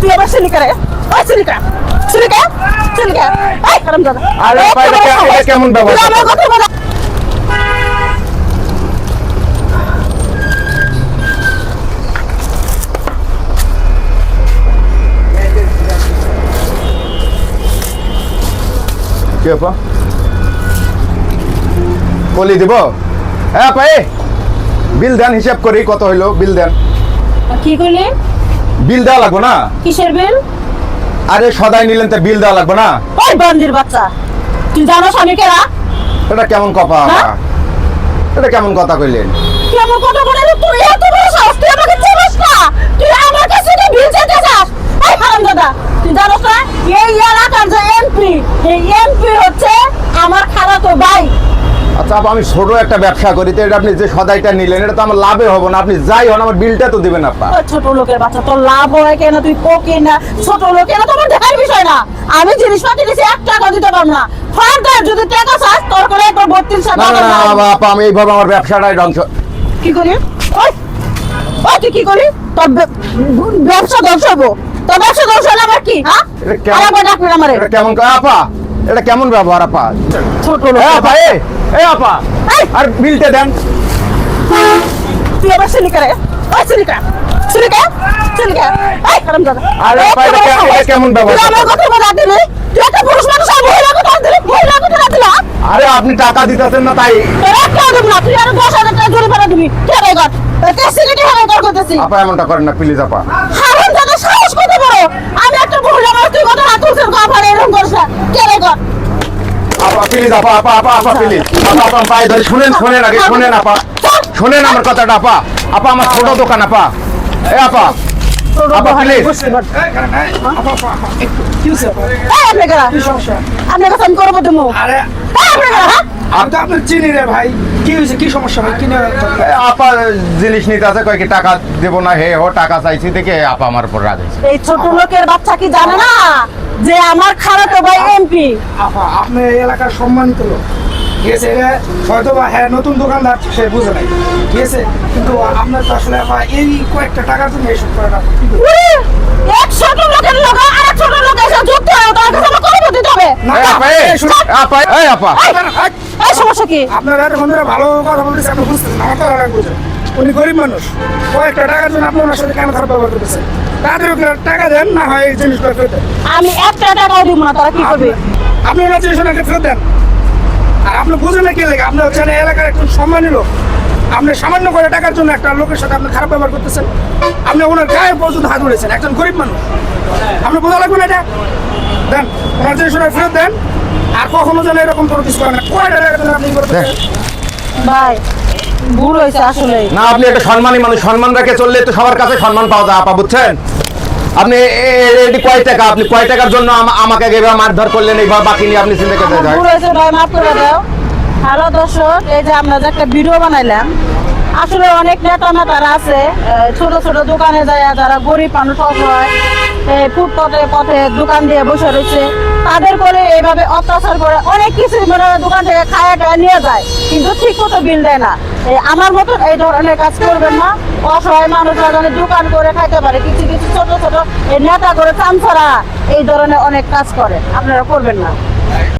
তুই আবার সিলিকা রে ওই সিলিকা সিলিকা সিলিকা এই হারাম দাদা আরে এটা কেমন ব্যবহার? তুই আমার কথা বলা। কি আপা বলি দিব? হ্যাঁ আপা বিল দেন হিসাব করি কত হইল বিল দেন। কি কইলি বিল দেওয়া লাগবে না? কিসের বিল? আরে সদাই নিলেন তো বিল দেওয়া লাগবে না? ওই বান্দির বাচ্চা। তুই জানো স্বামী কেরা? এটা কেমন কথা হ্যাঁ? এটা কেমন কথা কইলেন? আমার কথা বলে তুই? এত বড় সাহস তুই আমাকে চিনিস না? তুই আমার কাছে কি বিল চাইতে চাস এই হারাম দাদা তুই জানোস না? এই এলাকার যে এমপি এই এমপি হচ্ছে আমার খালাতো ভাই। আচ্ছা আমি ছোট একটা ব্যবসা করি তো এটা আপনি যে সদাইটা নিলেন এটা তো আমার লাভে হব না। আপনি যাই হন আমার বিলটা তো দিবেন আপা। ওই ছোট লোকের বাচ্চা তোর লাভ হয় কেন? তুই কোকে না? ছোট লোক কেন তোমার দেখার বিষয় না। আমি জিনিস জিনিসপাতি দিছি এক টাকা দিতে পারব না। ফার্দার যদি টাকা চাস তোর করে একবার বত্রিশ না না না আপা আমি এইভাবে আমার ব্যবসাটাই ধ্বংস। কি করি? ওই ওই তুই কি করি? তোর ব্যবসা ধ্বংস হব। তোর ব্যবসা ধ্বংস হলে আমার কি হ্যাঁ? এটা আরেকবার ডাকবেন আমারে। কেমন আপা এটা কেমন ব্যবহার আপা? ছোট লোক। আপা এ এ আপা। আর বিলটা দেন। তুই আবার সিলিকা রে ওই সিলিকা সিলিকা সিলিকা এই হারাম দাদা আরে আপা, এটা কেমন ব্যবহার? তুই আমার কথা বলা দিলি। তুই একটা পুরুষ মানুষ আর মহিলা কথা দিলি। মহিলা কথা দিলা আরে আপনি টাকা দিতেছেন না তাই। তোর একটা দেব না। তুই আরও দশ হাজার টাকা জরিমানা দিবি। কে রে গট হারাম কর করতেছি। আপা এমনটা করেন না প্লিজ আপা। হারাম দাদা সাহস কত বড় আমি একটা মহিলা মানুষ তুই কথা হাত তুলছিস আমার আমার কথাটা, আপা। আপা, আমার ছোট দোকান, আপা। এ, আপা। চিনি রে ভাই কি হয়েছে কি সমস্যা কিনে আপা, জিনিস নিতে আছে কয়েক টাকা দেবো না? হে, ও টাকা চাইছি দেখে আপা আমার উপর হয়েছে। এই ছোট লোকের বাচ্চা কি জানে না? যে আমার খারাপ ভাই এমপি আপা আপনি এই এলাকার সম্মানিত লোক ঠিক আছে এটা হয়তো বা হ্যাঁ নতুন দোকানদার সে বুঝে নাই ঠিক আছে কিন্তু আপনার তো আসলে আপা এই কয়েকটা টাকার জন্য এইসব করে না কি এক ছোট লোকের লোক আর এক ছোট লোক এসে যুক্ত হয় তার কাছে আমার করব দিতে হবে এই আপা এ এই শুনুন, আপা এই আপা এই, এই, এই সমস্যা কি আপনার ভালো কথা বলতেছে আপনি বুঝতেছেন আমার তো বুঝেন উনি গরিব মানুষ। কয়েকটা টাকার জন্য আপনি ওনার সাথে কেন খারাপ ব্যবহার করতেছেন? তাদের ওকে টাকা দেন না হয় এই জিনিসটা ফেরত আমি একটা টাকাও দিব না তারা কি করবে? আপনি- ওনার জিনিস ওনাকে ফেরত দেন। আর আপনি বুঝেন না কি লেগে আপনি হচ্ছেন এলাকার একজন সম্মানী লোক। আপনি সামান্য করে টাকার জন্য একটা লোকের সাথে আপনি খারাপ ব্যবহার করতেছেন। আপনি ওনার গায়ে পর্যন্ত হাত ধরেছেন একজন গরিব মানুষ। আপনি বোঝা লাগবে না এটা? দেন ওনার জিনিস ওনার ফেরত দেন। আর কখনো যেন এরকম কোনো কিছু করেন না। কয়টা টাকার জন্য আপনি করতেছেন? ভাই ভুল হয়েছে আসলে না আপনি একটা সম্মানী মানুষ সম্মান রেখে চললে তো সবার কাছে সম্মান পাওয়া যায় আপা বুঝছেন? আপনি এটি কয় টাকা? আপনি কয় টাকার জন্য আমা- আমাকে এভাবে মারধর করলেন এইভাবে বাকি নিয়ে আপনি চিন্তা করতে ভুল হয়েছে ভাই মাফ করে দাও। হ্যালো দর্শক এই যে আমরা যে একটা ভিডিও বানাইলাম আসলে অনেক নেতা নেতারা আছে ছোট ছোট দোকানে যায়, যারা গরিব মানুষ এই ফুটপথে পথে দোকান দিয়ে বসে রয়েছে, তাদের করে এইভাবে অত্যাচার করে অনেক কিছু দোকান থেকে খায়া টায়া নিয়ে যায়, কিন্তু ঠিক মতো বিল দেয় না। আমার মতো এই ধরনের কাজ করবেন না, অসহায় মানুষরা যেন দোকান করে খাইতে পারে, কিছু কিছু ছোট ছোট নেতা করে চামচারা এই ধরনের অনেক কাজ করে, আপনারা করবেন না।